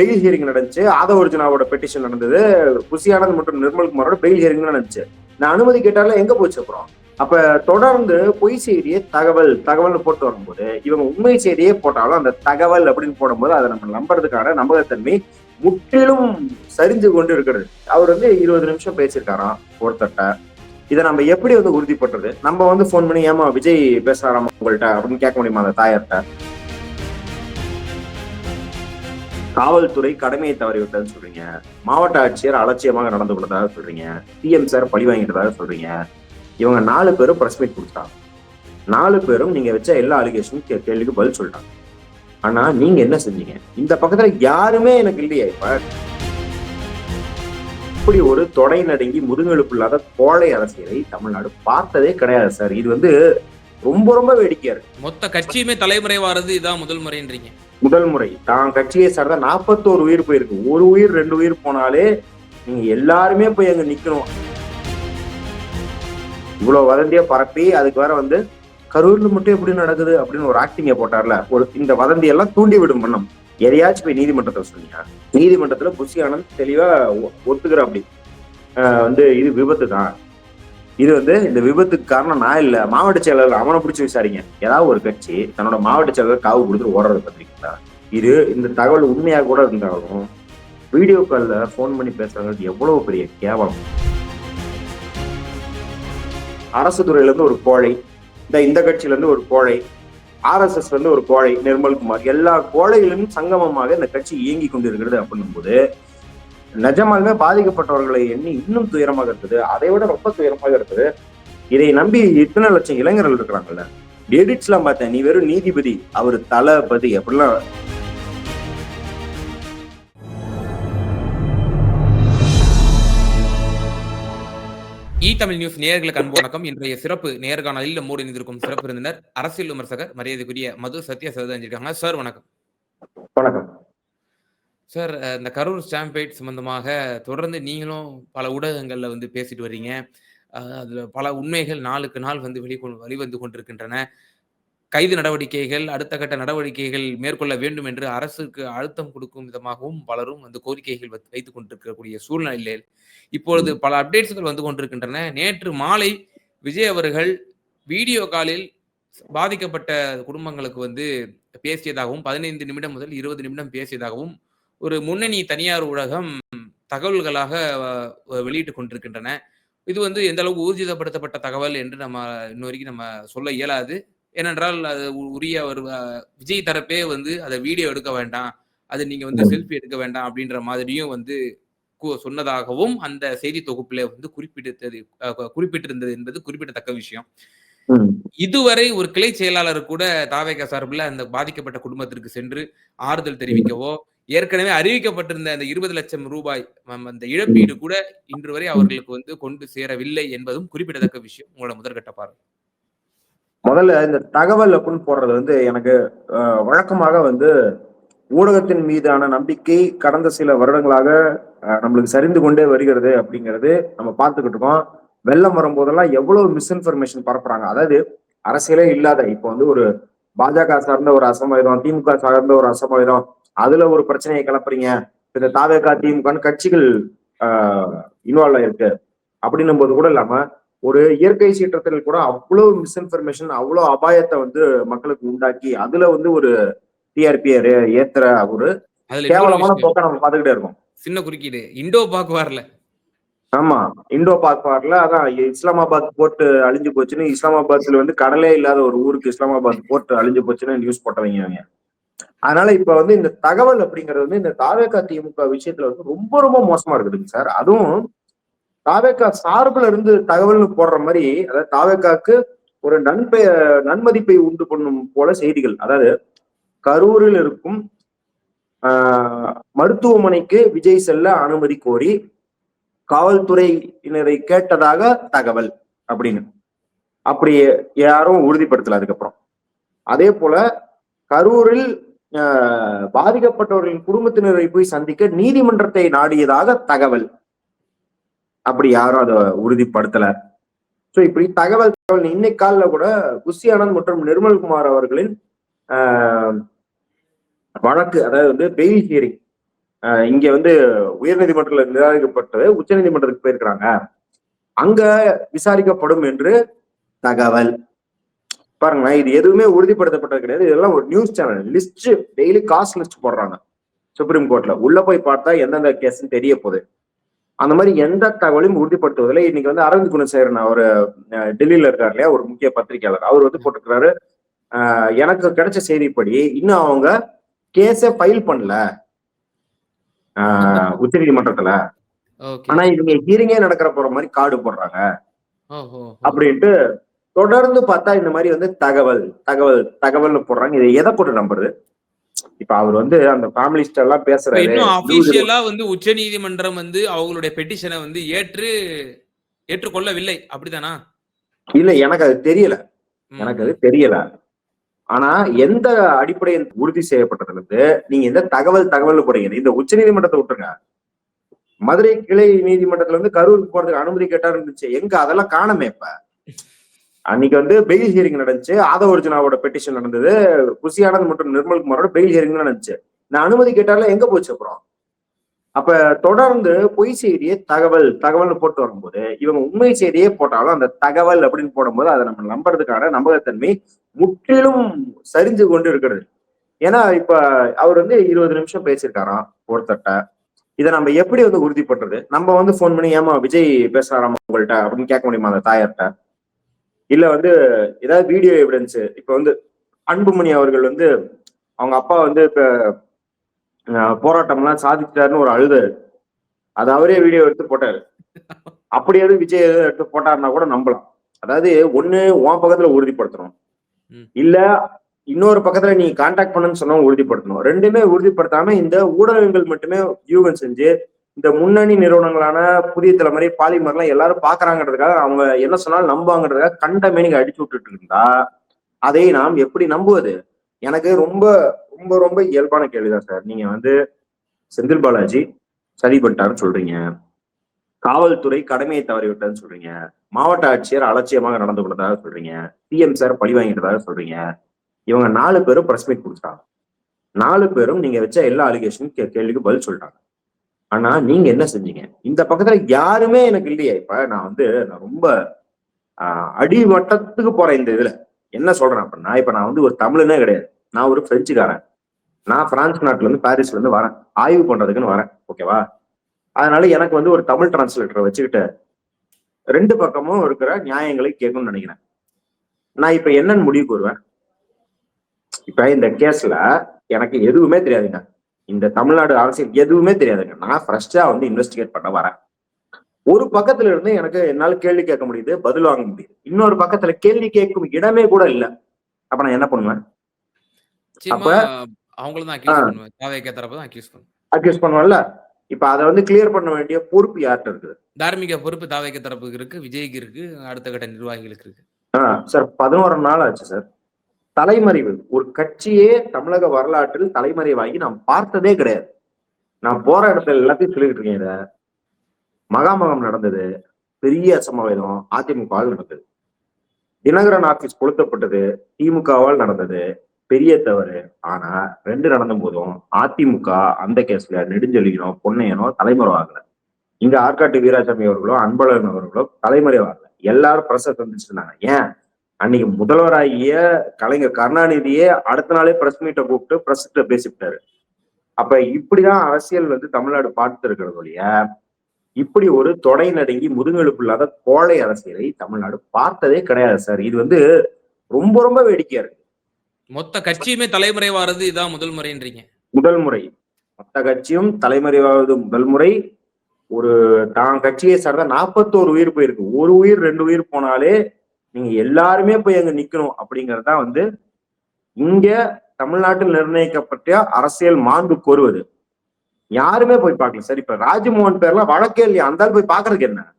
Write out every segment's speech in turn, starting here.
Fail hearing நடந்துச்சு. Aadhav அர்ஜுனாவோட petition நடந்தது. புசி ஆனந்த் மற்றும் நிர்மல்குமாரோட பெயில் ஹியரிங் நடந்துச்சு. நான் அனுமதி கேட்டால எங்க போச்சு அப்புறம்? அப்ப தொடர்ந்து பொய் செய்தியே தகவல் தகவல்னு போட்டு வரும்போது இவங்க உண்மை செய்தியே போட்டாலும் அந்த தகவல் அப்படின்னு போடும்போது அதை நம்ம நம்புறதுக்கான நம்பகத்தன்மை முற்றிலும் சரிஞ்சு கொண்டு இருக்கிறது. அவர் வந்து இருபது நிமிஷம் பேசியிருக்காராம் ஒருத்தட்ட இதை நம்ம எப்படி வந்து உறுதிப்படுறது நம்ம வந்து ஃபோன் பண்ணி ஏமா விஜய் பேசுறாராமா உங்கள்கிட்ட அப்படின்னு கேட்க முடியுமா அந்த தாயார்கிட்ட காவல்துறை கடமையை தவறிவிட்டதுன்னு சொல்றீங்க. மாவட்ட ஆட்சியர் அலட்சியமாக நடந்து கொண்டதாக சொல்றீங்க. சிஎம் சார் பழி வாங்கிட்டதாக சொல்றீங்க. இவங்க நாலு பேரும் பிரஸ் மீட் கொடுத்தாங்க நாலு பேரும் நீங்க வச்ச எல்லா அலிகேஷனும் கேள்விக்கு பதில் சொல்லிட்டாங்க. ஆனா நீங்க என்ன செஞ்சீங்க? இந்த பக்கத்துல யாருமே எனக்கு இல்லையா இப்ப. இப்படி ஒரு தொடை நடுங்கி முதுகெலுப்பு இல்லாத கோழை அரசியலை தமிழ்நாடு பார்த்ததே கிடையாது சார் இது வந்து ரொம்ப ரொம்ப வேடிக்கையா இருக்கு. மொத்த கட்சியுமே தலைமுறைவாரது இதான் முதல் முறைன்றீங்க. முதல் முறை. தான் கட்சியை சார்ந்த நாற்பத்தோரு உயிர் போயிருக்கு. ஒரு உயிர் ரெண்டு உயிர் போனாலே நீங்க எல்லாருமே போய் அங்க நிக்கணும். இவ்வளவு வதந்தியா பரப்பி அதுக்கு வேற வந்து கரூர்ல மட்டும் எப்படி நடக்குது அப்படின்னு ஒரு ஆக்டிங்க போட்டார்ல. ஒரு இந்த வதந்தி எல்லாம் தூண்டி விடும் பண்ணம் எதையாச்சும் போய் நீதிமன்றத்துல சொன்னீங்க. நீதிமன்றத்துல புஷி ஆனந்த் தெளிவா ஒத்துக்கிற அப்படி ஆஹ் வந்து இது விபத்து தான் இது வந்து இந்த விபத்துக்கு காரணம் நான் இல்ல. மாவட்ட செயலாளர் அவனை பிடிச்சி விசாரிங்க. ஏதாவது ஒரு கட்சி தன்னோட மாவட்ட செயலாளர் காவு கொடுத்துட்டு ஓடுறது பத்திரிக்கா இது இந்த தகவல் உண்மையாக கூட இருந்தாலும் வீடியோ கால்ல ஃபோன் பண்ணி பேசுறது எவ்வளவு பெரிய கேவலம். அரசு துறையில இருந்து ஒரு கோழை இந்த இந்த கட்சியில இருந்து ஒரு கோழை ஆர்எஸ்எஸ்ல இருந்து ஒரு கோழை நிர்மல்குமார் எல்லா கோழைகளிலும் சங்கமமாக இந்த கட்சி இயங்கி கொண்டிருக்கிறது அப்படின்னும் போது நிஜமாலுமே பாதிக்கப்பட்டவர்களை எண்ணி இன்னும் துயரமாக இருக்குது. அதை விட ரொம்ப துயரமாக இருக்குது. இதை நம்பி இத்தனை லட்சம் இளைஞர்கள் இருக்கிறாங்கல்ல. எல்லாம் பார்த்தேன். நீ வெறும் நீதிபதி அவர் தளபதி அப்படிலாம். இ தமிழ் நியூஸ் நேயர்களுக்கு அன்பு வணக்கம். இன்றைய சிறப்பு நேர்காணலில் நம்மோடு இணைந்திருக்கும் சிறப்பு விருந்தினர் அரசியல் விமர்சகர் மரியாதைக்குரிய மது சத்யா சதஞ்சிருக்காங்க சார் வணக்கம். வணக்கம். சார் இந்த கரூர் ஸ்டாம்பேட் சம்பந்தமாக தொடர்ந்து நீங்களும் பல ஊடகங்கள்ல வந்து பேசிட்டு வர்றீங்க அதில் அதுல பல உண்மைகள் நாளுக்கு நாள் வந்து வெளிக்கொண்டு வெளிவந்து கொண்டிருக்கின்றன. கைது நடவடிக்கைகள் அடுத்த கட்ட நடவடிக்கைகள் மேற்கொள்ள வேண்டும் என்று அரசுக்கு அழுத்தம் கொடுக்கும் விதமாகவும் பலரும் வந்து கோரிக்கைகள் வைத்து- வைத்துக் கொண்டிருக்கக்கூடிய சூழ்நிலையில் இப்பொழுது பல அப்டேட்ஸ்கள் வந்து கொண்டிருக்கின்றன. நேற்று மாலை விஜய் அவர்கள் வீடியோ காலில் பாதிக்கப்பட்ட குடும்பங்களுக்கு வந்து பேசியதாகவும் பதினைந்து நிமிடம் முதல் இருபது நிமிடம் பேசியதாகவும் ஒரு முன்னணி தனியார் ஊடகம் தகவல்களாக அஹ், வெளியிட்டுக் கொண்டிருக்கின்றன. இது வந்து எந்த அளவுக்கு ஊர்ஜிதப்படுத்தப்பட்ட தகவல் என்று நம்ம இன்ன வரைக்கும் நம்ம சொல்ல இயலாது. ஏனென்றால் அது உரிய ஒரு விஜய் தரப்பே வந்து அதை வீடியோ எடுக்க வேண்டாம். அது நீங்க வந்து செல்ஃபி எடுக்க வேண்டாம் அப்படின்ற மாதிரியும் வந்து சொன்னதாகவும் அந்த செய்தி தொகுப்பில் வந்து குறிப்பிட்டது குறிப்பிட்டிருந்தது என்பது குறிப்பிடத்தக்க விஷயம். இதுவரை ஒரு கிளை செயலாளர் கூட தாவேக சார்பில் அந்த பாதிக்கப்பட்ட குடும்பத்திற்கு சென்று ஆறுதல் தெரிவிக்கவோ ஏற்கனவே அறிவிக்கப்பட்டிருந்த அந்த இருபது லட்சம் ரூபாய் அந்த இழப்பீடு கூட இன்று வரை அவர்களுக்கு வந்து கொண்டு சேரவில்லை என்பதும் குறிப்பிடத்தக்க விஷயம். உங்களோட முதற்கட்ட பார்வை. முதல்ல இந்த தகவல் அப்படின்னு போடுறது வந்து எனக்கு வழக்கமாக வந்து ஊடகத்தின் மீதான நம்பிக்கை கடந்த சில வருடங்களாக அஹ், நம்மளுக்கு சரிந்து கொண்டே வருகிறது அப்படிங்கிறது நம்ம பார்த்துக்கிட்டு இருக்கோம். வெள்ளம் வரும்போதெல்லாம் எவ்வளவு மிஸ்இன்ஃபர்மேஷன் பரப்புறாங்க? அதாவது அரசியலே இல்லாத இப்போ வந்து ஒரு பாஜக சார்ந்த ஒரு அசம்பாவிதம் திமுக சார்ந்த ஒரு அசம்பாவிதம் அதுல ஒரு பிரச்சனையை கிளப்புறீங்க. இந்த தாவேகா திமுகன்னு கட்சிகள் இன்வால்வ் ஆயிருக்கு. அப்படின்னும் போது கூட இல்லாம ஒரு இயற்கை சீற்றத்தில் கூட அவ்வளவு மிஸ்இன்ஃபர்மேஷன் அவ்வளவு அபாயத்தை வந்து மக்களுக்கு உண்டாக்கி அதுல வந்து ஒரு டிஆர்பி ஏத்துற ஒரு கேவலமான போக்க நம்ம பார்த்துக்கிட்டே இருக்கோம். சின்ன குறுக்கீடு. இண்டோ பாக் வரல. ஆமா. இந்தோ பாக் பார்ல அதான் இஸ்லாமாபாத் போர்ட் அழிஞ்சு போச்சுன்னு இஸ்லாமாபாத்ல வந்து கடலே இல்லாத ஒரு ஊருக்கு இஸ்லாமாபாத் போர்ட் அழிஞ்சு போச்சுன்னு நியூஸ் போட்டவங்க அதனால இப்ப வந்து இந்த தகவல் அப்படிங்கிறது வந்து இந்த தாவேகா திமுக விஷயத்துல வந்து ரொம்ப ரொம்ப மோசமா இருக்குதுங்க சார். அதுவும் தாவேக்கா சார்புல இருந்து தகவல்னு போடுற மாதிரி அதாவது தாவேக்காக்கு ஒரு நன்பெய நன்மதிப்பை உண்டு பண்ணும் போல செய்திகள். அதாவது கரூரில் இருக்கும் மருத்துவமனைக்கு விஜய் செல்ல அனுமதி கோரி காவல்துறையினரை கேட்டதாக தகவல் அப்படின்னு. அப்படி யாரும் உறுதிப்படுத்தல அதுக்கப்புறம். அதே போல கரூரில் பாதிக்கப்பட்டவர்களின் குடும்பத்தினரை போய் சந்திக்க நீதிமன்றத்தை நாடியதாக தகவல். அப்படி யாரும் அதை உறுதிப்படுத்தல. சோ இப்படி தகவல் தகவல் இன்னைக்கு காலில் கூட குஷி ஆனந்த் மற்றும் நிர்மல்குமார் அவர்களின் வழக்கு அதாவது வந்து பெயில் ஹியரிங் இங்க வந்து உயர்நீதிமன்றத்தில் நிராகரிக்கப்பட்டது உச்சநீதிமன்றத்துக்கு போயிருக்கிறாங்க. அங்க விசாரிக்கப்படும் என்று தகவல். பாருங்களேன் இது எதுவுமே உறுதிப்படுத்தப்பட்டது கிடையாது. இதெல்லாம் ஒரு நியூஸ் சேனல் லிஸ்ட் டெய்லி காசு லிஸ்ட் போடுறாங்க சுப்ரீம் கோர்ட்ல உள்ள போய் பார்த்தா எந்தெந்த கேஸ்ன்னு தெரிய போகுது. அந்த மாதிரி எந்த தகவலையும் உறுதிப்படுத்துவதில்லை. இன்னைக்கு வந்து அரவிந்த் குணசேகரன் அவர் டெல்லியில இருக்கார் இல்லையா? ஒரு முக்கிய பத்திரிகையாளர். அவர் வந்து போட்டிருக்கிறாரு. எனக்கு கிடைச்ச செய்திப்படி இன்னும் அவங்க கேஸை ஃபைல் பண்ணல. உச்ச நீதிமன்றத்துல. ஆனா இவங்க ஹீரிங்கே நடக்கிற போற மாதிரி கார்டு போடுறாங்க. அப்படின்ட்டு தொடர்ந்து பார்த்தா இந்த மாதிரி வந்து தகவல் தகவல் தகவல்னு போடுறாங்க. இதை எதை போட்டு நம்புறது? இப்ப அவர் வந்து அந்த ஃபேமிலிஸ்ட் எல்லாம் பேசுறாரு. இன்னும் அபிஷியலா வந்து உச்சநீதிமன்றம் வந்து அவங்களுடைய பெட்டிஷனை வந்து ஏற்று ஏற்றுக்கொள்ளவில்லை. அப்படிதானா இல்ல எனக்கு அது தெரியல. எனக்கு அது தெரியல. ஆனா எந்த அடிப்படையில் உறுதி செய்யப்பட்டதுல இருந்து நீங்க எந்த தகவல் தகவல் போறீங்க இந்த உச்ச நீதிமன்றத்தை விட்டுருங்க. மதுரை கிளை நீதிமன்றத்துல இருந்து கரூருக்கு போறதுக்கு அனுமதி கேட்டாரு இருந்துச்சு. எங்க? அதெல்லாம் காணமே இப்ப. அன்னைக்கு வந்து பெயில் ஹியரிங் நடந்துச்சு. ஆதவ அர்ஜுனாவோட பெட்டிஷன் நடந்தது. குசி ஆனந்த் மற்றும் நிர்மல் குமாரோட பெயில் ஹியரிங் நடந்துச்சு. நான் அனுமதி கேட்டால எங்க போச்சு அப்புறம்? அப்ப தொடர்ந்து பொய் செய்தியே தகவல் தகவல்னு போட்டு வரும்போது இவங்க உண்மை செய்தியே போட்டாலும் அந்த தகவல் அப்படின்னு போடும்போது அதை நம்ம நம்புறதுக்கான நம்பகத்தன்மை முற்றிலும் சரிஞ்சு கொண்டு இருக்கிறது. ஏன்னா இப்ப அவர் வந்து இருபது நிமிஷம் பேசியிருக்காராம் ஒருத்தட்ட இதை நம்ம எப்படி வந்து உறுதிப்படுறது நம்ம வந்து ஃபோன் பண்ணி ஏமா விஜய் பேசுறாராமா உங்கள்கிட்ட அப்படின்னு கேட்க முடியுமா அந்த தாயார்கிட்ட இல்ல வந்து ஏதாவது வீடியோ எவிடன்ஸ் இப்ப வந்து அன்புமணி அவர்கள் வந்து அவங்க அப்பா வந்து இப்ப போராட்டம்லாம் சாதிச்சிட்டாருன்னு ஒரு அழுது அது அவரே வீடியோ எடுத்து போட்டாரு. அப்படி எதுவும் விஜய் எதுவும் எடுத்து போட்டாருன்னா கூட நம்பலாம். அதாவது ஒண்ணு உன் பக்கத்துல உறுதிப்படுத்தணும். இல்ல இன்னொரு பக்கத்துல நீ கான்டாக்ட் பண்ணுன்னு சொன்னா உறுதிப்படுத்தணும். ரெண்டுமே உறுதிப்படுத்தாம இந்த ஊடகங்கள் மட்டுமே யூகம் செஞ்சு இந்த முன்னணி நிறுவனங்களான புதிய தலைமுறை பாலிமர்லாம் எல்லாரும் பாக்குறாங்கிறதுக்காக அவங்க என்ன சொன்னாலும் நம்புவாங்கிறதுக்காக கண்டமே நீங்க அடிச்சு விட்டுட்டு இருந்தா அதை நாம் எப்படி நம்புவது? எனக்கு ரொம்ப ரொம்ப ரொம்ப இயல்பான கேள்விதான் சார். நீங்க வந்து செந்தில் பாலாஜி சதி பண்ணிட்டாருன்னு சொல்றீங்க. காவல்துறை கடமையை தவறிவிட்டதுன்னு சொல்றீங்க. மாவட்ட ஆட்சியர் அலட்சியமாக நடந்து கொண்டதாக சொல்றீங்க. சிஎம் சார் பழி வாங்கிட்டதாக சொல்றீங்க. இவங்க நாலு பேரும் பிரஸ் மீட் கொடுத்தாங்க நாலு பேரும் நீங்க வச்ச எல்லா அலிகேஷனும் கேள்விக்கு பதில் சொல்றாங்க ஆனா நீங்க என்ன செஞ்சீங்க? இந்த பக்கத்துல யாருமே எனக்கு இல்லையே. இப்ப நான் வந்து நான் ரொம்ப அடிவட்டத்துக்கு அடிமட்டத்துக்கு போறேன் இந்த இதுல. என்ன சொல்றேன் அப்படின்னா இப்ப நான் வந்து ஒரு தமிழனே கிடையாது. நான் ஒரு பிரெஞ்சுக்காரன். நான் பிரான்ஸ் நாட்டுல இருந்து பாரிஸ்ல இருந்து வரேன். ஆய்வு பண்றதுக்குன்னு வரேன். ஓகேவா அதனால எனக்கு வந்து ஒரு தமிழ் டிரான்ஸ்லேட்டரை வச்சுக்கிட்டு ரெண்டு பக்கமும் இருக்கிற நியாயங்களை கேட்கணும்னு நினைக்கிறேன். நான் இப்ப என்னன்னு முடிவு கூறுவேன். இப்ப இந்த கேஸ்ல எனக்கு எதுவுமே தெரியாதுங்க. இந்த தமிழ்நாடு அரசியல் எதுவுமே தெரியாதுங்க நான் ஃப்ரெஷ்ஷா வந்து இன்வெஸ்டிகேட் பண்ண வரேன். ஒரு பக்கத்துல இருந்து எனக்கு என்னால கேள்வி கேட்க முடியுது பதில் வாங்க முடியுது. இன்னொரு பக்கத்துல கேள்வி கேட்கும் இடமே கூட இல்ல. அப்ப நான் என்ன பண்ணுவேன்? தான் அக்யூஸ் பண்ணுவேன் தாவேக்கா தரப்பு தான் அக்யூஸ் பண்ணுவேன் அக்யூஸ் பண்ணுவேன்ல? இப்ப அதை வந்து கிளியர் பண்ண வேண்டிய பொறுப்பு யார்கிட்ட இருக்குது? தார்மீக பொறுப்பு தாவேக்க தரப்புக்கு இருக்கு விஜய்க்கு இருக்கு அடுத்த கட்ட நிர்வாகிகளுக்கு இருக்கு. சார் பதினோரு நாள் ஆச்சு சார். தலைமறைவு. ஒரு கட்சியே தமிழக வரலாற்றில் தலைமறைவாகி நாம் பார்த்ததே கிடையாது. நான் போற இடத்துல எல்லாத்தையும் சொல்லிட்டு இருக்கேன் இத. மகாமகம் நடந்தது. பெரிய அசம்பாவிதம். அதிமுகவால் நடந்தது. தினகரன் ஆபீஸ் கொளுத்தப்பட்டது. திமுகவால் நடந்தது. பெரிய தவறு. ஆனா ரெண்டு நடந்த போதும் அதிமுக அந்த கேஸ்ல நெடுஞ்செழியனோ பொன்னையனோ தலைமறைவாகல இங்க ஆற்காட்டு வீராசாமி அவர்களோ அன்பழகன் அவர்களோ தலைமறைவாகல எல்லாரும் பிரச சந்திச்சிருந்தாங்க ஏன்? அன்னைக்கு முதல்வராகிய கலைஞர் கருணாநிதியே அடுத்த நாளே பிரஸ் மீட்டை கூப்பிட்டு பிரஸ்கிட்ட பேசிவிட்டாரு. அப்ப இப்படிதான் அரசியல் வந்து தமிழ்நாடு பார்த்து இருக்கிறது ஒழிய இப்படி ஒரு தொடை நடுங்கி முதுகெலுப்பு இல்லாத கோழை அரசியலை தமிழ்நாடு பார்த்ததே கிடையாது சார். இது வந்து ரொம்ப ரொம்ப வேடிக்கையா இருக்கு. மொத்த கட்சியுமே தலைமறைவாகிறது இதான் முதல் முறைன்றீங்க. முதல் முறை. மொத்த கட்சியும் தலைமறைவாவது முதல் முறை. ஒரு தான் கட்சியை சார்ந்த நாற்பத்தோரு உயிர் போயிருக்கு. ஒரு உயிர் ரெண்டு உயிர் போனாலே நீங்க எல்லாருமே போய் அங்க நிக்கணும் அப்படிங்கறதா வந்து இங்க தமிழ்நாட்டில் நிர்ணயிக்கப்பட்ட அரசியல் மாண்பு கோருவது. யாருமே போய் பார்க்கல. சார் இப்ப ராஜ்மோகன் பேர்லாம் வழக்கே இல்லையா? அந்த போய் பாக்குறதுக்கு என்ன?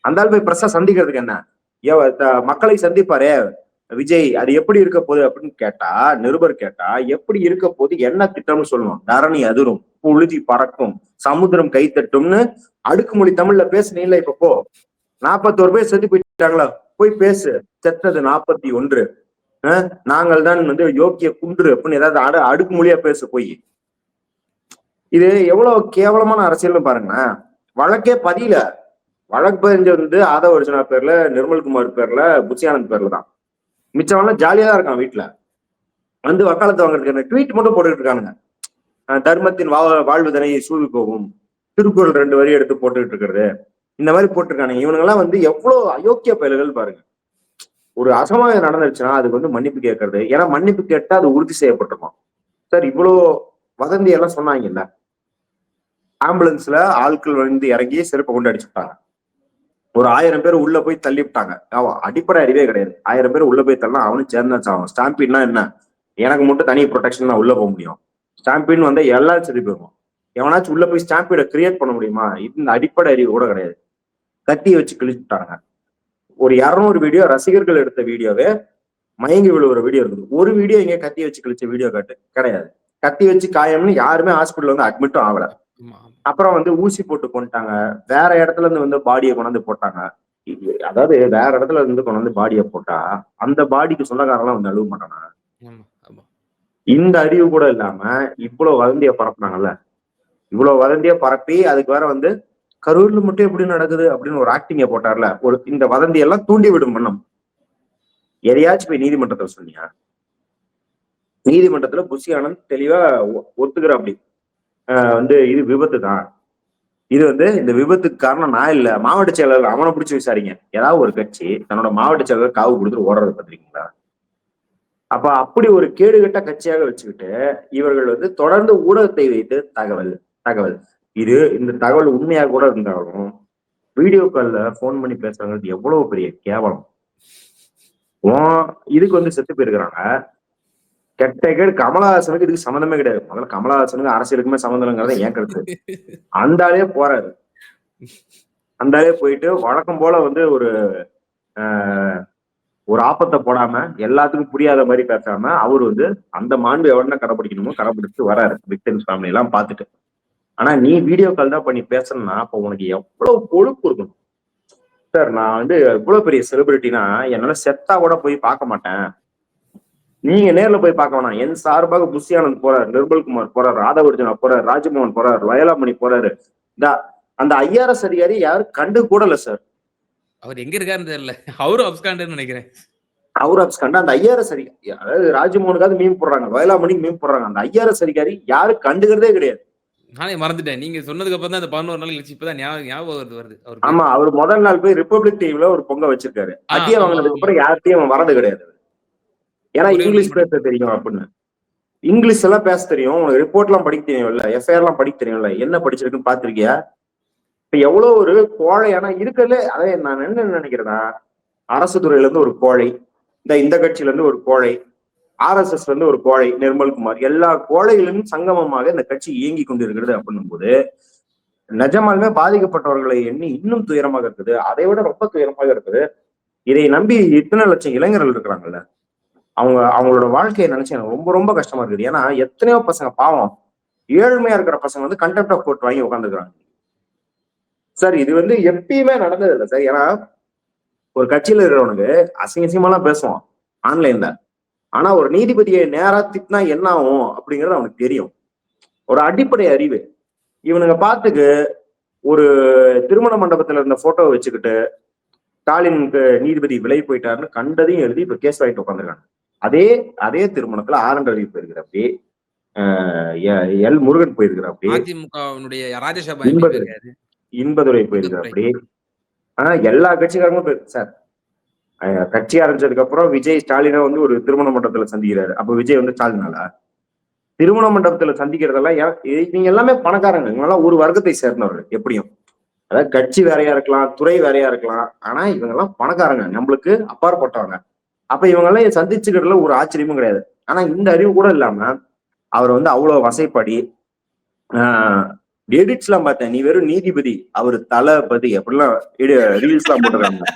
அந்த போய் பிரசா சந்திக்கிறதுக்கு என்ன? ஏ த- மக்களை சந்திப்பாரே விஜய் அது எப்படி இருக்க போகுது அப்படின்னு கேட்டா நிருபர் கேட்டா எப்படி இருக்க போது என்ன திட்டம்னு சொல்லணும். தரணி அதிரும் புழுதி பறக்கும் சமுத்திரம் கைத்தட்டும்னு அடுக்குமொழி தமிழ்ல பேசுனீங்களா இப்ப போ. நாற்பத்தோரு பேர் செத்து போயிட்டாங்களா? போய் பேசு. செத்தது நாற்பத்தி ஒன்று. நாங்கள் தான் வந்து யோக்கிய குன்று அப்படின்னு ஏதாவது அடு அடுக்குமொழியா பேசு போய். இது எவ்வளவு கேவலமான அரசியல்னு பாருங்களேன். வழக்கே பதியல வழக்கு பதிஞ்சது வந்து ஆதவ அர்ஜுனா பேர்ல நிர்மல்குமார் பேர்ல புச்சியானந்த் பேர்ல தான். மிச்சவெல்லாம் ஜாலியா தான் இருக்கான் வீட்டுல வந்து வக்காலத்து வாங்குறதுக்கு ட்வீட் மட்டும் போட்டுக்கிட்டு இருக்கானுங்க. தர்மத்தின் வா- வாழ்வுதனை சூழி போகும். திருக்குறள் ரெண்டு வரி எடுத்து போட்டுக்கிட்டு இருக்கிறது. இந்த மாதிரி போட்டிருக்கானுங்க. இவனுங்கெல்லாம் வந்து எவ்வளவு அயோக்கிய பயல்கள் பாருங்க. ஒரு அசமாயம் நடந்துருச்சுன்னா அதுக்கு வந்து மன்னிப்பு கேட்கறது. ஏன்னா மன்னிப்பு கேட்டா அது உறுதி செய்யப்பட்டிருக்கும். சார் இவ்வளோ வதந்தி எல்லாம் சொன்னாங்கல்ல? ஆம்புலன்ஸ்ல ஆட்கள் வந்து இறங்கி செருப்பை கொண்டு அடிச்சுட்டாங்க ஒரு ஆயிரம் பேர் உள்ள போய் தள்ளி விட்டாங்க. அவன் அடிப்படை அறிவே கிடையாது. ஆயிரம் பேர் உள்ள போய் தள்ளலாம் அவனும் சேர்ந்தாச்சு அவன் ஸ்டாம்பின்னா என்ன? எனக்கு மட்டும் தனி ப்ரொடெக்ஷன் தான் உள்ள போக முடியும். ஸ்டாம்பின் வந்து எல்லாரும் சரி போயிடும் எவனாச்சும் உள்ள போய் ஸ்டாம்பீடை கிரியேட் பண்ண முடியுமா? இது இந்த அடிப்படை அறிவு கூட கிடையாது. கத்தி வச்சு கிழிச்சுட்டாங்க. ஒரு இரநூறு வீடியோ ரசிகர்கள் எடுத்த வீடியோவே மயங்கி விழுவுற வீடியோ இருக்குது. ஒரு வீடியோ இங்க கத்தி வச்சு கிழிச்ச வீடியோ காட்டு கிடையாது. கத்தி வச்சு காயம்னு யாருமே ஹாஸ்பிட்டல் வந்து அட்மிட்டும் ஆகல. அப்புறம் வந்து ஊசி போட்டு கொண்டுட்டாங்க. வேற இடத்துல இருந்து வந்து பாடியை கொண்டாந்து போட்டாங்க. அதாவது வேற இடத்துல இருந்து கொண்டாந்து பாடியை போட்டா அந்த பாடிக்கு சொந்தக்காரெல்லாம் வந்து அழுவ மாட்டானா. இந்த அறிவு கூட இல்லாம இவ்வளவு வதந்திய பரப்புனாங்கல்ல? இவ்வளவு வதந்திய பரப்பி அதுக்கு வேற வந்து கரூர்ல மட்டும் எப்படி நடக்குது அப்படின்னு ஒரு ஆக்டிங்க போட்டார்ல ஒரு இந்த வதந்தி எல்லாம் தூண்டி விடும் வண்ணம். எதையாச்சும் போய் நீதிமன்றத்துல சொன்னியா? நீதிமன்றத்துல புஷி ஆனந்த் தெளிவா ஒ- ஒத்துக்கிற அப்படி. வந்து இது விபத்து தான். இது வந்து இந்த விபத்துக்கு காரணம் நான் இல்ல. மாவட்ட செயலாளர் அவனை பிடிச்சி விசாரிங்க. ஏதாவது ஒரு கட்சி தன்னோட மாவட்ட செயலாளர் காவு கொடுத்துட்டு ஓடுறது பாத்திருக்கீங்களா அப்ப அப்படி ஒரு கேடுகட்ட கட்சியாக வச்சுக்கிட்டு இவர்கள் வந்து தொடர்ந்து ஊடகத்தை வைத்து தகவல் தகவல். இது இந்த தகவல் உண்மையாக கூட இருந்தாலும் வீடியோ கால்ல போன் பண்ணி பேசுறாங்கிறது எவ்வளவு பெரிய கேவலம். இதுக்கு வந்து செத்து போயிருக்கிறாங்க. கெட்ட கேடு கமலஹாசனுக்கு இதுக்கு சம்மந்தமே கிடையாது. முதல்ல கமலஹாசனுக்கு அரசியலுக்குமே சம்மந்தம்ங்கிறத ஏன் கருத்து அந்த ஆளே போறாரு. அந்த ஆளே போயிட்டு வழக்கம் போல வந்து ஒரு ஆஹ், ஒரு ஆப்பத்தை போடாம எல்லாத்துக்கும் புரியாத மாதிரி பேசாம அவர் வந்து அந்த மாண்பு எவ்வளவு கடைபிடிக்கணுமோ கடைபிடிச்சு வராரு. விக்டிம்ஸ் ஃபேமிலி எல்லாம் பார்த்துட்டு. ஆனா நீ வீடியோ கால் தான் பண்ணி பேசணும்னா அப்ப உனக்கு எவ்வளவு கொழுப்பு இருக்கணும்? சார் நான் வந்து இவ்வளவு பெரிய செலிபிரிட்டினா என்னால செத்தா கூட போய் பார்க்க மாட்டேன். நீங்க நேர்ல போய் பார்க்க வேணாம். என் சார்பாக புஷி ஆனந்த் போறாரு நிர்மல்குமார் போறாரு ராதாவர்ஜுனா போறாரு ராஜமோகன் போறாரு வயலாமணி போறாரு. இந்த அந்த ஐஆர்எஸ் அதிகாரி யாரும் கண்டு கூடல சார். அவர் எங்க இருக்காருன்னு தெரியல. அவரும் அப்ஸ்காண்டுன்னு நினைக்கிறேன். அவர் அப்ஸ் கண்டு அந்த ஐஆர்எஸ் அதிகாரி அதாவது ராஜமோகனுக்காவது மீன் போடுறாங்க வயலாமணிக்கு மீன் போடுறாங்க. அந்த ஐஆர்எஸ் அதிகாரி யாரும் கண்டுக்கிறதே கிடையாது. நானே மறந்துட்டேன் நீங்க சொன்னதுக்கு அப்புறம் தான் அந்த பதினோரு நாள் கழிச்சு இப்பதான் ஞாபகம் ஞாபகம் வருது வருது அவர். ஆமா அவர் முதல் நாள் போய் ரிப்பப்ளிக் டிவில ஒரு பொங்க வச்சிருக்காரு ஆமா, வாங்கினதுக்கு. அப்புறம் யார்கிட்டயும் அவன் வரது கிடையாது ஏன்னா இங்கிலீஷ். பேச தெரியும் அப்படின்னு இங்கிலீஷ் எல்லாம் பேச தெரியும் உனக்கு ரிப்போர்ட் எல்லாம் படிக்க தெரியும்ல எஃப்ஐஆர் எல்லாம் படிக்க தெரியும்ல என்ன படிச்சிருக்குன்னு பாத்திருக்கியா இப்ப எவ்வளவு ஒரு கோழையான இருக்கிறதுல அதே நான் என்ன நினைக்கிறேன்னா அரசு துறையில இருந்து ஒரு கோழை இந்த இந்த கட்சியில இருந்து ஒரு கோழை ஆர்எஸ்எஸ்ல இருந்து ஒரு கோழை நிர்மல்குமார் எல்லா கோழைகளிலும் சங்கமமாக இந்த கட்சி இயங்கி கொண்டிருக்கிறது அப்படின்னும் போது நிஜமாலுமே பாதிக்கப்பட்டவர்களை எண்ணி இன்னும் துயரமாக இருக்குது. அதை விட ரொம்ப துயரமாக இருக்குது. இதை நம்பி இத்தனை லட்சம் இளைஞர்கள் இருக்கிறாங்கல்ல அவங்க அவங்களோட வாழ்க்கையை நினைச்சு எனக்கு ரொம்ப ரொம்ப கஷ்டமா இருக்குது. ஏன்னா எத்தனையோ பசங்க பாவம். ஏழ்மையா இருக்கிற பசங்க வந்து கண்டெப்ட் ஆஃப் கோர்ட் வாங்கி உட்காந்துக்கிறாங்க சார் இது வந்து எப்பயுமே நடந்தது இல்லை சார். ஏன்னா ஒரு கட்சியில இருக்கிறவனுக்கு அசிங்க அசிங்கமாலாம் பேசுவான் ஆன்லைன்ல. ஆனா ஒரு நீதிபதியை நேரா திட்டினா என்ன ஆகும் அப்படிங்கிறது அவனுக்கு தெரியும். ஒரு அடிப்படை அறிவு. இவனுங்க பார்த்துக்கு ஒரு திருமண மண்டபத்துல இருந்த போட்டோவை வச்சுக்கிட்டு ஸ்டாலினுக்கு நீதிபதி விலை போயிட்டாருன்னு கண்டதையும் எழுதி இப்ப கேஸ் வாங்கிட்டு உட்காந்துருக்காங்க அதே அதே திருமணத்துல ஆரண்ட ரவி போயிருக்கிறப்படி எல் முருகன் போயிருக்கிறப்படி இருக்காரு. இன்பதுரை போயிருக்கிறப்படி ஆனா எல்லா கட்சிக்காரங்களும் சார் கட்சி ஆரம்பிச்சதுக்கு அப்புறம் விஜய் ஸ்டாலினை வந்து ஒரு திருமண மண்டபத்துல சந்திக்கிறாரு. அப்ப விஜய் வந்து ஸ்டாலினால. திருமண மண்டபத்துல சந்திக்கிறதெல்லாம் நீங்க எல்லாமே பணக்காரங்க. இவங்கெல்லாம் ஒரு வர்க்கத்தை சேர்ந்தவர்கள் எப்படியும். அதாவது கட்சி வேறையா இருக்கலாம் துறை வேறையா இருக்கலாம். ஆனா இவங்க எல்லாம் பணக்காரங்க. நம்மளுக்கு அப்பாற்பட்டவங்க. அப்ப இவங்க எல்லாம் சந்திச்சுக்கிறதுல ஒரு ஆச்சரியமும் கிடையாது. ஆனா இந்த அறிவு கூட இல்லாம அவர் வந்து அவ்வளவு வசைப்படி எடிட்ஸ் எல்லாம் பார்த்தேன். நீ வெறும் நீதிபதி அவர் தளபதி அப்படிலாம் ரீல்ஸ் எல்லாம் போட்டுருக்காங்க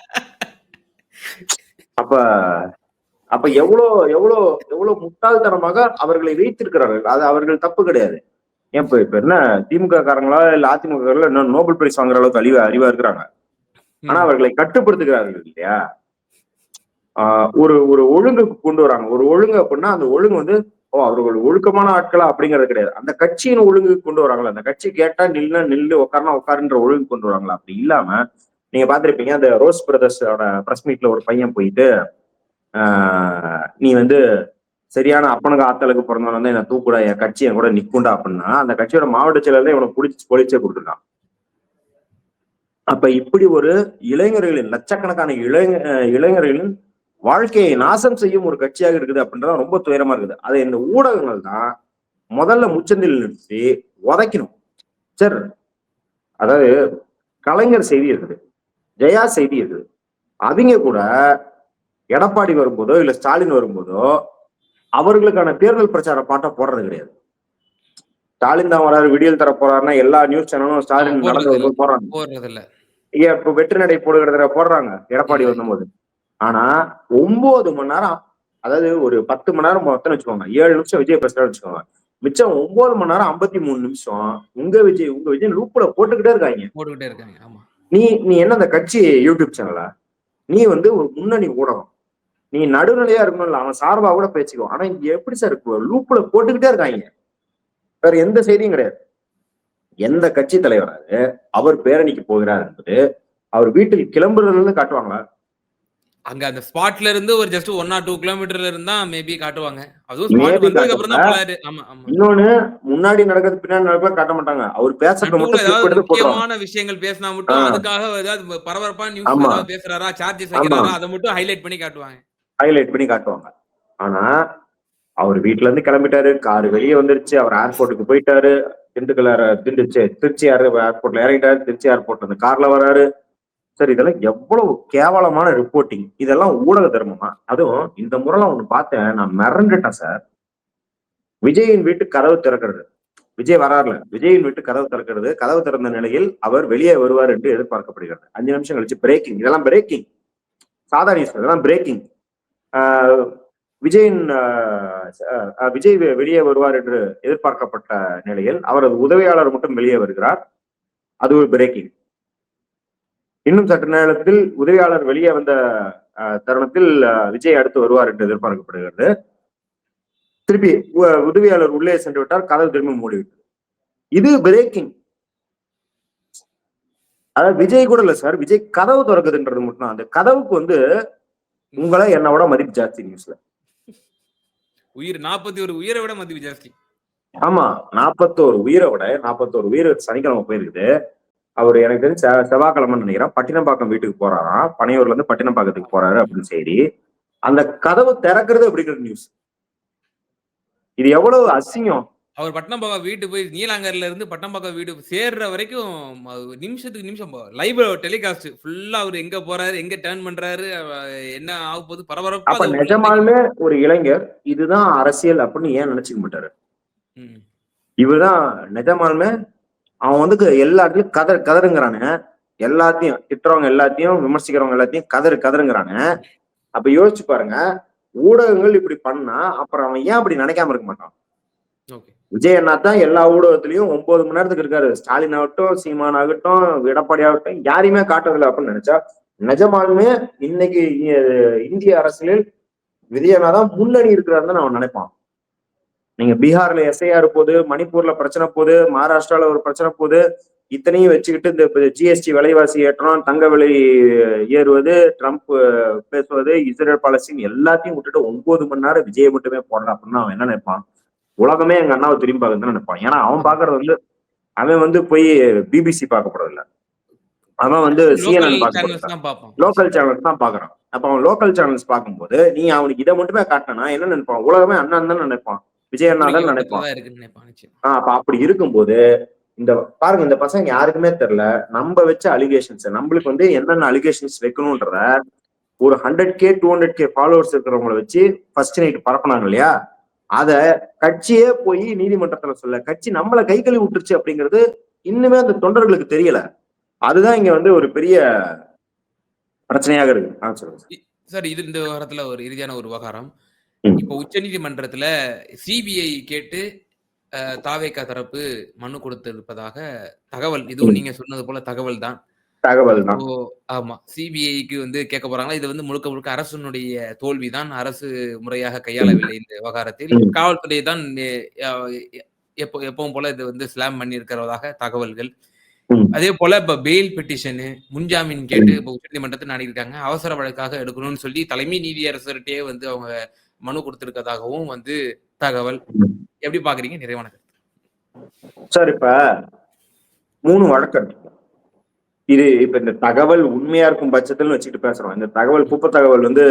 அப்ப அப்ப எவ்வளோ எவ்வளோ எவ்வளவு முட்டாள்தனமாக அவர்களை வைத்திருக்கிறார்கள்? அது அவர்கள் தப்பு கிடையாது. ஏன் இப்ப இப்ப என்ன திமுக காரங்களா இல்ல அதிமுக இன்னும் நோபல் பிரைஸ் வாங்குற அளவுக்கு அறிவா அறிவா இருக்கிறாங்க. ஆனா அவர்களை கட்டுப்படுத்துகிறார்கள் இல்லையா? ஆஹ் ஒரு ஒரு ஒழுங்குக்கு கொண்டு வராங்க. ஒரு ஒழுங்கு அப்படின்னா அந்த ஒழுங்கு வந்து ஓ அவர்கள் ஒழுக்கமான ஆட்களா அப்படிங்கிறது கிடையாது. அந்த கட்சியின் ஒழுங்கு கொண்டு வராங்களா? அந்த கட்சி கேட்டா நில்லுனா நில்லு உட்காரனா உட்காருன்ற ஒழுங்கு கொண்டு வராங்களா? அப்படி இல்லாம நீங்க பாத்திருப்பீங்க அந்த ரோஸ் பிரதர்ஸோட பிரஸ் மீட்ல ஒரு பையன் போயிட்டு ஆஹ், நீ வந்து சரியான அப்பனுக்கு ஆத்தலுக்கு பிறந்தவன் வந்து என்ன தூக்குடா என் கட்சி என் கூட நிக்குண்டா அப்படின்னா அந்த கட்சியோட மாவட்ட செயலர் இவனை பிடிச்சி பொழிச்சே கொடுத்துருக்கான் அப்ப இப்படி ஒரு இளைஞர்களின் லட்சக்கணக்கான இளைஞ இளைஞர்களின் வாழ்க்கையை நாசம் செய்யும் ஒரு கட்சியாக இருக்குது அப்படின்றத ரொம்ப துயரமா இருக்குது. அதை இந்த ஊடகங்கள் தான் முதல்ல முச்சந்தில் நிறுத்தி உதைக்கணும். சரி. அதாவது கலைஞர் செய்தி இருக்குது. ஜெயா செய்தி இருக்குது அவங்க கூட எடப்பாடி வரும்போதோ இல்ல ஸ்டாலின் வரும்போதோ அவர்களுக்கான தேர்தல் பிரச்சார பாட்டை போடுறது கிடையாது. ஸ்டாலின் தான் வராரு விடியல் தர போறாருன்னா எல்லா நியூஸ் சேனலும் ஸ்டாலின் நடந்து ஏன் இப்ப வெற்றி நடை போடுகிறதுல போடுறாங்க எடப்பாடி வந்தபோது ஆனா ஒன்பது மணி நேரம் அதாவது ஒரு பத்து மணி நேரம் மொத்தம் வச்சுக்கோங்க ஏழு நிமிஷம் விஜய் பேசுறாரு வச்சுக்கோங்க. மிச்சம் ஒன்பது மணி நேரம் ஐம்பத்தி மூணு நிமிஷம் உங்க விஜய் உங்க விஜய் லூப்ல போட்டுக்கிட்டே இருக்காங்க. போட்டுக்கிட்டே இருக்காங்க ஆமா. நீ நீ என்ன அந்த கட்சி யூடியூப் சேனலா? நீ வந்து ஒரு முன்னணி ஊடகம். நீ நடுநிலையா இருக்கணும்ல அவன் சார்பா கூட பேச்சுக்கோ ஆனா இங்க எப்படி சார் இருக்கு? லூப்ல போட்டுக்கிட்டே இருக்காங்க. வேற எந்த செய்தியும் கிடையாது. எந்த கட்சி தலைவராக அவர் பேரணிக்கு போகிறார் என்பது அவர் வீட்டில் கிளம்புறதுல இருந்து காட்டுவாங்களா? அங்க அந்த ஸ்பாட்ல இருந்து ஒரு ஜஸ்ட் ஒன் ஆர் டூ கிலோமீட்டர்ல இருந்தா மேபி காட்டுவாங்க. அதுவும் ஸ்பாட் வந்ததுக்கு அப்புறம் தான். போலாரு ஆமா ஆமா. இன்னொன்னு முன்னாடி நடக்கிறது பின்னாடி நடக்கிறது காட்ட மாட்டாங்க. அவர் பேசுறத மட்டும் ஏதாவது எடுத்து முக்கியமான விஷயங்கள் பேசினா மட்டும். அதுக்காக ஏதாவது பரபரப்பா நியூஸ். ஏதாவது பேசுறாரா சார்ஜஸ். வைக்கிறாரா அதை மட்டும் ஹைலைட் பண்ணி காட்டுவாங்க. ஹைலைட் பண்ணி காட்டுவாங்க. ஆனா அவர் வீட்டுல இருந்து கிளம்பிட்டாரு. கார் வெளியே வந்துருச்சு. அவர் ஏர்போர்ட்டுக்கு போயிட்டாரு. திண்டுக்கல் திண்டுச்சு திருச்சி ஏர்போர்ட்ல இறங்கிட்டாரு. திருச்சி ஏர்போர்ட்ல அந்த கார்ல வராரு. சார் இதெல்லாம் எவ்வளவு கேவலமான ரிப்போர்ட்டிங் இதெல்லாம் ஊடக தர்மமா? அதுவும் இந்த முறைலாம் ஒண்ணு பார்த்தேன் நான் மிரண்டுட்டேன் சார். விஜயின் வீட்டு கதவு திறக்கிறது. விஜய் வராருல. விஜயின் வீட்டு கதவு திறக்கிறது கதவு திறந்த நிலையில் அவர் வெளியே வருவார் என்று எதிர்பார்க்கப்படுகிறது. அஞ்சு நிமிஷம் கழிச்சு பிரேக்கிங் இதெல்லாம் பிரேக்கிங் சாதாரண நியூஸ் இதெல்லாம் பிரேக்கிங் விஜயின் விஜய் வெளியே வருவார் என்று எதிர்பார்க்கப்பட்ட நிலையில் அவரது உதவியாளர் மட்டும் வெளியே வருகிறார். அது ஒரு பிரேக்கிங் இன்னும் சற்று நேரத்தில் உதவியாளர் வெளியே வந்த தருணத்தில் விஜய் அடுத்து வருவார் என்று எதிர்பார்க்கப்படுகிறது. திருப்பி உதவியாளர் உள்ளே சென்று விட்டார் கதவு திரும்பி மூடிவிட்டது. இது பிரேக்கிங் அதாவது விஜய் கூட இல்ல சார் விஜய் கதவு திறக்குதுன்றது மட்டும் அந்த கதவுக்கு வந்து உங்களை என்னோட மதிப்பு ஜாஸ்தி நியூஸ்ல உயிர் நாற்பத்தி ஒரு உயிரை விட மதிப்பு ஜாஸ்தி. ஆமா நாற்பத்தோரு உயிரை விட நாற்பத்தோரு உயிர் சனிக்கிழமை போயிருக்குது. அவர் எனக்கு தெரிஞ்சு செவ்வாய்க்கிழமைன்னு நினைக்கிறேன். பட்டினப்பாக்கம் வீட்டுக்கு போறாராம் பனையூர்ல இருந்து பட்டினப்பாக்கத்துக்கு போறாரு அப்படின்னு சரி அந்த கதவு திறக்கிறது அப்படிங்கிற நியூஸ் இது எவ்வளவு அசிங்கம். அவர் பட்டணம்பாக்கம் வீட்டு போய் நீலாங்கர்ல இருந்து பட்டணம்பாக்கம் வீடு சேர்ற வரைக்கும் நிமிஷத்துக்கு நிமிஷம் லைவ் டெலிகாஸ்ட் ஃபுல்லா அவர் எங்க போறாரு எங்க டேர்ன் பண்றாரு என்ன ஆக போகுது பரபரப்பா அப்ப நிஜமாலுமே ஒரு இளைஞர் இதுதான் அரசியல் அப்படின்னு ஏன் நினைச்சுக்க மாட்டாரு. இவர்தான் நிஜமாலுமே அவன் வந்து க- எல்லா இடத்துலயும் கதர் கதருங்கிறானு. எல்லாத்தையும் திட்டுறவங்க எல்லாத்தையும் விமர்சிக்கிறவங்க எல்லாத்தையும் கதறு கதருங்கிறானு. அப்ப யோசிச்சு பாருங்க. ஊடகங்கள் இப்படி பண்ணா அப்புறம் அவன் ஏன் அப்படி நினைக்காம இருக்க மாட்டான்? ஓகே. விஜய் அண்ணா தான் எல்லா ஊடகத்திலயும் ஒன்பது மணி நேரத்துக்கு இருக்காரு. ஸ்டாலின் ஆகட்டும் சீமான் ஆகட்டும் எடப்பாடி ஆகட்டும் யாரையுமே காட்டுறதில்ல அப்படின்னு நினைச்சா நிஜமாலுமே இன்னைக்கு இந்திய அரசியலில் விஜய் அண்ணா தான் முன்னணி இருக்கிறாருன்னு அவன் நினைப்பான். நீங்க பீகார்ல எஸ்ஐஆர் போகுது மணிப்பூர்ல பிரச்சனை போகுது மகாராஷ்டிரால ஒரு பிரச்சனை போகுது இத்தனையும் வச்சுக்கிட்டு இந்த ஜிஎஸ்டி விலைவாசி ஏற்றம் தங்க விலை ஏறுவது ட்ரம்ப் பேசுவது இஸ்ரேல் பாலஸ்தீன் எல்லாத்தையும் விட்டுட்டு ஒன்பது மணி நேரம் விஜயை மட்டுமே போடுறான் அப்படின்னு அவன் என்ன நினைப்பான்? உலகமே எங்க அண்ணாவை திரும்பி பார்க்கணும்னு நினைப்பான். ஏன்னா அவன் பாக்குறது வந்து அவன் வந்து போய் பிபிசி பார்க்க போறதில்ல அவன் வந்து சிஎன்என் பார்க்க லோக்கல் சேனல்ஸ் தான் பாக்குறான் அப்ப அவன் லோக்கல் சேனல்ஸ் பார்க்கும்போது நீ அவனுக்கு இதை மட்டுமே காட்டினா என்ன நினைப்பான்? உலகமே அண்ணன் தான் நினைப்பான். விஜய் அண்ணா தான் நினைப்பான் அப்ப அப்படி இருக்கும்போது இந்த பாருங்க இந்த பசங்க யாருக்குமே தெரியல நம்ம வச்ச அலிகேஷன்ஸ் நம்மளுக்கு வந்து என்னென்ன அலிகேஷன்ஸ் வைக்கணும்ன்றத ஒரு hundred K to hundred K followers இருக்கிறவங்கள வச்சு ஃபர்ஸ்ட் நைட் பரப்புனாங்க இல்லையா? அத கட்சியே போய் நீதிமன்றத்துல சொல்ல கட்சி நம்மள கை கழுவி விட்டுருச்சு அப்படிங்கிறது இன்னுமே அந்த தொண்டர்களுக்கு தெரியல. அதுதான் இங்க வந்து ஒரு பெரிய பிரச்சனையாக இருக்கு. சார். சார் இது இந்த வாரத்துல ஒரு இறுதியான ஒரு விவகாரம் இப்போ உச்சநீதிமன்றத்துல சிபிஐ கேட்டு அஹ், தாவேகா தரப்பு மனு கொடுத்திருப்பதாக தகவல் இதுவும். நீங்க சொன்னது போல தகவல் தான் தகவல் தான்! ஆமா. சிபிஐக்கு வந்து கேட்க போறாங்களா? இது வந்து முழுக்க முழுக்க அரசினுடைய தோல்விதான். அரசு முறையாக கையாளவில்லை இந்த விவகாரத்தில். காவல்துறை தான் எப்ப எப்பவும் போல இது வந்து ஸ்லாம் பண்ணியிருக்கிறதாக தகவல்கள். ம். அதே போல இப்ப பெயில் பெட்டிஷனு, முன்ஜாமீன் கேட்டு இப்ப உச்சநீதிமன்றத்த நாடியிருக்காங்க. அவசர வழக்காக எடுக்கணும்னு சொல்லி தலைமை நீதியரசர்ட்டயே வந்து அவங்க மனு கொடுத்திருக்கதாகவும் வந்து தகவல். எப்படி பார்க்குறீங்க? நிறைவான கருத்து. சார் இப்ப மூணு வழக்கம் இது இப்ப இந்த தகவல் உண்மையா இருக்கும் பட்சத்துல வச்சுக்கிட்டு பேசுறோம். இந்த தகவல் குப்பை தகவல் வந்து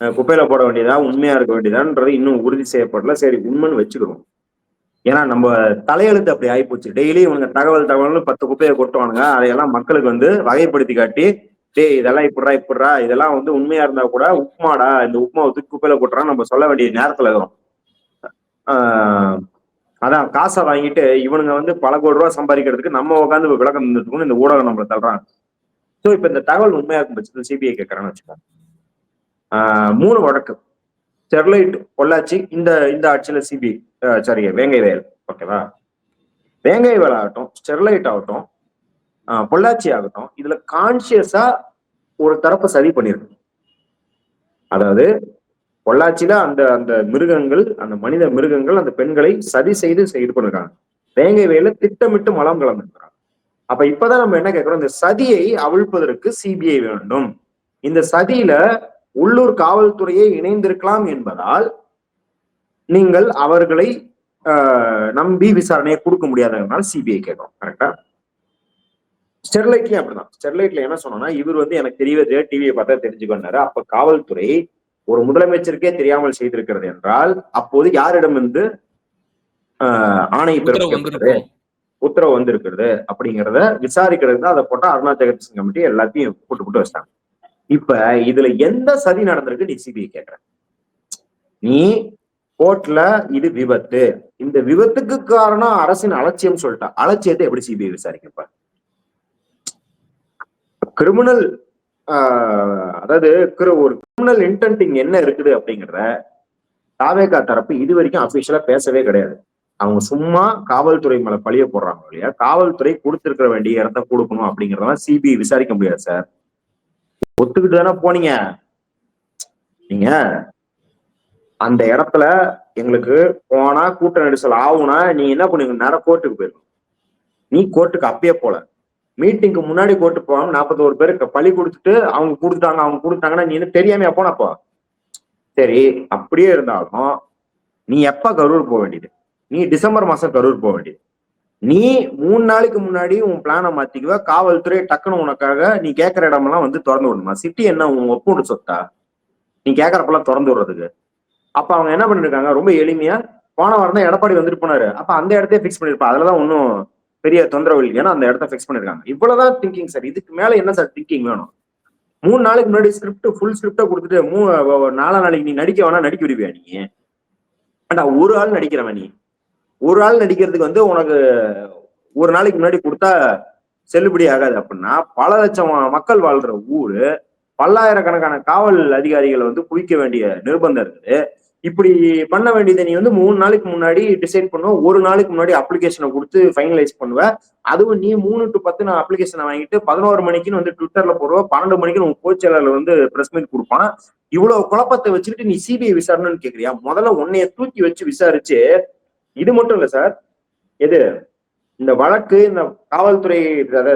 குப்பையில போட வேண்டியதா, உண்மையா இருக்க வேண்டியதான்றது இன்னும் உறுதி செய்யப்படல. சரி உண்மைன்னு வச்சுக்கிறோம். ஏன்னா நம்ம தலையெழுத்து அப்படி ஆயிப்போச்சு. டெய்லி இவங்க தகவல் தகவல்னு பத்து குப்பையை கொட்டுவானுங்க. அதையெல்லாம் மக்களுக்கு வந்து வகைப்படுத்தி காட்டி, டேய் இதெல்லாம் இப்புட்றா இப்புட்றா இதெல்லாம் வந்து உண்மையா இருந்தா கூட உப்புமாடா இந்த உப்புமாவ தூக்கி குப்பையில கொட்டுறான்னு நம்ம சொல்ல வேண்டிய நேரத்துல இருக்கிறோம். அதான் காசை வாங்கிட்டு இவனுங்க வந்து பல கோடி ரூபா சம்பாதிக்கிறதுக்கு நம்ம உட்காந்து விளக்கம் தந்துட்டு இந்த ஊடகம் நம்மளை தள்ளுறாங்க. ஸோ இப்போ இந்த தகவல் உண்மையா இருக்கும் பட்சத்தில் சிபிஐ கேட்கறேன்னு வச்சுக்கோங்க. மூணு வழக்கு. ஸ்டெர்லைட், பொள்ளாச்சி இந்த இந்த ஆட்சியில சிபிஐ சாரி வேங்கை வயல். ஓகேவா? வேங்கை வயல் ஆகட்டும், ஸ்டெர்லைட் ஆகட்டும், பொள்ளாச்சி ஆகட்டும், இதுல கான்ஷியஸா ஒரு தரப்ப சதி பண்ணிருக்கு. அதாவது பொள்ளாச்சியில அந்த அந்த மிருகங்கள், அந்த மனித மிருகங்கள் அந்த பெண்களை சதி செய்து இது பண்ணிருக்காங்க. வேங்கை வேல திட்டமிட்டு மலம் கலந்திருக்கிறாங்க. அப்ப இப்பதான் நம்ம என்ன கேட்கிறோம், இந்த சதியை அவிழ்ப்பதற்கு சிபிஐ வேண்டும். இந்த சதியில உள்ளூர் காவல்துறையே இணைந்திருக்கலாம் என்பதால், நீங்கள் அவர்களை நம்பி விசாரணையை கொடுக்க முடியாததுனால சிபிஐ கேட்கும் கரெக்டா ஸ்டெர்லைட்லயும் அப்படிதான். ஸ்டெர்லைட்ல என்ன சொன்னோம்னா, இவர் வந்து எனக்கு தெரியவே தெரியாது. டிவிய பார்த்தா தெரிஞ்சுக்கோன்னாரு. அப்ப காவல்துறை ஒரு முதலமைச்சருக்கே தெரியாமல் செய்திருக்கிறது என்றால், அப்போது யாரிடமிருந்து அ ஆணை? வந்திருக்கும். உத்தரவு வந்திருக்கிறது அப்படிங்கிறத விசாரிக்கிறதுக்கு தான் அத போட்டா அருணா ஜெகதீசன் கமிட்டி எல்லாத்தையும் போட்டு போட்டு வச்சுட்டாங்க. இப்ப இதுல எந்த சதி நடந்திருக்கு நீ சிபிஐ கேட்கிற? நீ கோர்ட்ல இது விபத்து. இந்த விபத்துக்கு காரணம் அரசின் அலட்சியம் சொல்லிட்டா. அலட்சியத்தை எப்படி சிபிஐ விசாரிக்கும் இப்ப? கிரிமினல் அதாவது ஒரு கிரிமினல் இன்டென்டிங் என்ன இருக்குது அப்படிங்கிறத தாவேகா தரப்பு இது வரைக்கும் அபிஷியலா பேசவே கிடையாது. அவங்க சும்மா காவல்துறை மேல பழிய போடுறாங்க இல்லையா? காவல்துறை கொடுத்துருக்க வேண்டிய இடத்த கொடுக்கணும் அப்படிங்கிறதெல்லாம் சிபிஐ விசாரிக்க முடியாது சார். ஒத்துக்கிட்டு தானே போனீங்க. நீங்க அந்த இடத்துல எங்களுக்கு போனா கூட்ட நெரிசல் ஆகும்னா, நீ என்ன பண்ணுவீங்க? நேரம் கோர்ட்டுக்கு போயிருக்கணும். நீ கோர்ட்டுக்கு அப்பயே போல. மீட்டிங்க்கு முன்னாடி போட்டு போவாங்க நாற்பத்தோரு பேருக்கு பழி கொடுத்துட்டு அவங்க கொடுத்துட்டாங்க அவங்க கொடுத்தாங்கன்னா நீ என்ன போனப்போ சரி, அப்படியே இருந்தாலும், நீ எப்ப கரூர் போக வேண்டியது? நீ டிசம்பர் மாசம் கரூர் போக வேண்டியது. நீ மூணு நாளைக்கு முன்னாடி உன் பிளானை மாத்திக்குவ. காவல்துறை டக்குனு உனக்காக நீ கேட்கற இடமெல்லாம் வந்து திறந்து விடணுமா? சிட்டி என்ன உன் ஒப்புண்டு சொத்தா? நீ கேட்கறப்பெல்லாம் திறந்து விடுறதுக்கு. அப்ப அவங்க என்ன பண்ணிருக்காங்க, ரொம்ப எளிமையா போன வாரம் தான் எடப்பாடி வந்துட்டு போனாரு. அப்ப அந்த இடத்தையே ஃபிக்ஸ் பண்ணிருப்பா. அதுலதான் ஒன்னும் பெரிய தொந்தரவு இல்ல. அந்த இடத்த ஃபிக்ஸ் பண்ணிருக்காங்க. இவ்வளவுதான் திங்கிங் சார். இதுக்கு மேல என்ன சார் திங்கிங் வேணும்? மூணு நாளைக்கு முன்னாடி ஸ்கிரிப்ட் ஃபுல் ஸ்கிரிப்டா கொடுத்துட்டு மூ நாலா நாளைக்கு நீ நடிக்க வேணா நடிக்க விடுவியா நீ? ஏன்டா ஒரு ஆள் நடிக்கிறவன் நீ. ஒரு ஆள் நடிக்கிறதுக்கு வந்து உனக்கு ஒரு நாளைக்கு முன்னாடி கொடுத்தா செல்லுபடி ஆகாது அப்படின்னா, பல லட்சம் மக்கள் வாழ்ற ஊரு, பல்லாயிரக்கணக்கான காவல் அதிகாரிகளை வந்து குவிக்க வேண்டிய நிர்பந்தம் இருக்குது. இப்படி பண்ண வேண்டியதை நீ வந்து மூணு நாளைக்கு முன்னாடி டிசைட் பண்ணுவோம் ஒரு நாளைக்கு முன்னாடி அப்ளிகேஷனை கொடுத்து ஃபைனலைஸ் பண்ணுவ. அதுவும் நீ மூணு டு பத்து நான் அப்ளிகேஷனை வாங்கிட்டு 11 மணிக்குன்னு வந்து ட்விட்டர்ல போடுவ. 12 மணிக்கு உன் பொதுச் செயலாளர் வந்து பிரஸ் மீட் கொடுப்பான் இவ்வளவு குழப்பத்தை வச்சுக்கிட்டு நீ சிபிஐ விசாரணைன்னு கேக்குறியா முதல்ல உன்னைய தூக்கி வச்சு விசாரிச்சு இது மட்டும் இல்ல சார். எது? இந்த வழக்கு இந்த காவல்துறை அதாவது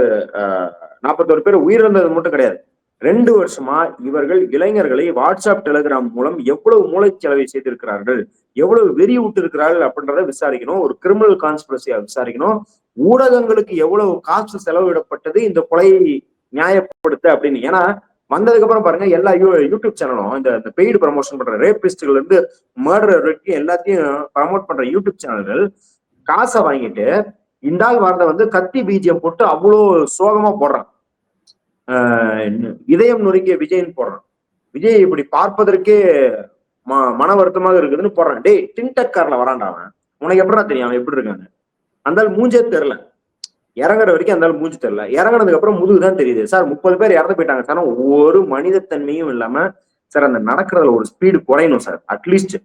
நாற்பத்தோரு பேர் உயிரிழந்தது மட்டும் கிடையாது. ரெண்டு வருஷமா இவர்கள் இளைஞர்களை வாட்ஸ்அப் டெலகிராம் மூலம் எவ்வளவு மூளைச்சலவை செய்திருக்கிறார்கள்? எவ்வளவு வெறி விட்டிருக்கிறார்கள் அப்படின்றத விசாரிக்கணும். ஒரு கிரிமினல் கான்ஸ்பிரசியா விசாரிக்கணும். ஊடகங்களுக்கு எவ்வளவு காசு செலவிடப்பட்டது இந்த கொலையை நியாயப்படுத்த அப்படின்னு. ஏன்னா வந்ததுக்கு அப்புறம் பாருங்க எல்லா யூ யூடியூப் சேனலும் இந்த இந்த பெய்டு ப்ரமோஷன் பண்ற ரேபிஸ்ட்ல இருந்து மர்டர் வரைக்கும் எல்லாத்தையும் ப்ரமோட் பண்ற யூடியூப் சேனல்கள் காசை வாங்கிட்டு இந்த ஆள் வார்த்தை வந்து கத்தி பீஜியம் போட்டு அவ்வளோ சோகமா போடுறான். இதயம் நொறுங்கிய விஜயன் போடுறான். விஜய் இப்படி பார்ப்பதற்கே ம மன வருத்தமாக இருக்குதுன்னு போடுறான். டேய் டின்டக் கார்ல வரான்டா அவன். உனக்கு எப்படிடா தெரியும் அவன் எப்படி இருக்கான்னு? அந்த மூஞ்சே தெரில இறங்குற வரைக்கும் அந்த மூஞ்சி தெரில இறங்குனதுக்கு அப்புறம் முதுகு தான் தெரியுது. சார் 30 பேர் இறந்து போயிட்டாங்க சார். ஒரு மனிதத்தன்மையும் இல்லாம சார் அந்த நடக்கிறதுல ஒரு ஸ்பீடு குறையணும் சார். அட்லீஸ்ட்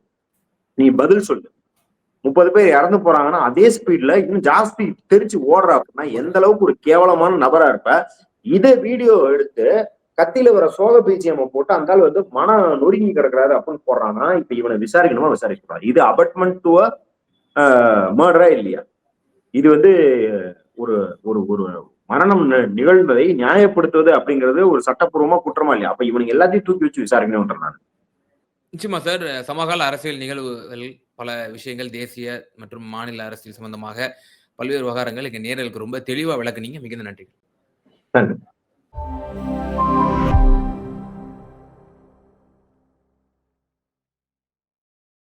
நீ பதில் சொல்லு. 30 பேர் இறந்து போறாங்கன்னா, அதே ஸ்பீட்ல இன்னும் ஜாஸ்தி தெரிச்சு ஓடுற அப்படின்னா, எந்த அளவுக்கு ஒரு கேவலமான நபரா இருப்ப? இதை வீடியோ எடுத்து கத்தியில வர சோக பிஜிஎம் போட்டு அந்த ஆள் வந்து மன நொறுங்கி கிடக்குறாரு அப்படின்னு போடுறான்னா இப்ப இவனை விசாரிக்கணுமா விசாரிக்கக்கூடாது? இது அபட்மெண்ட் டு மர்டரா இல்லையா? இது வந்து ஒரு ஒரு ஒரு மரணம் நிகழ்ந்ததை நியாயப்படுத்துவது அப்படிங்கிறது ஒரு சட்டப்பூர்வமா குற்றமா இல்லையா? அப்ப இவனுக்கு எல்லாத்தையும் தூக்கி வச்சு விசாரிக்கணும்ன்ற நான். நிச்சயமா சார் சமகால அரசியல் நிகழ்வுகள் பல விஷயங்கள் தேசிய மற்றும் மாநில அரசியல் சம்பந்தமாக பல்வேறு விவகாரங்கள் இங்கே நேரலுக்கு ரொம்ப தெளிவாக விளக்குனீங்க. மிகுந்த நன்றி நன்றி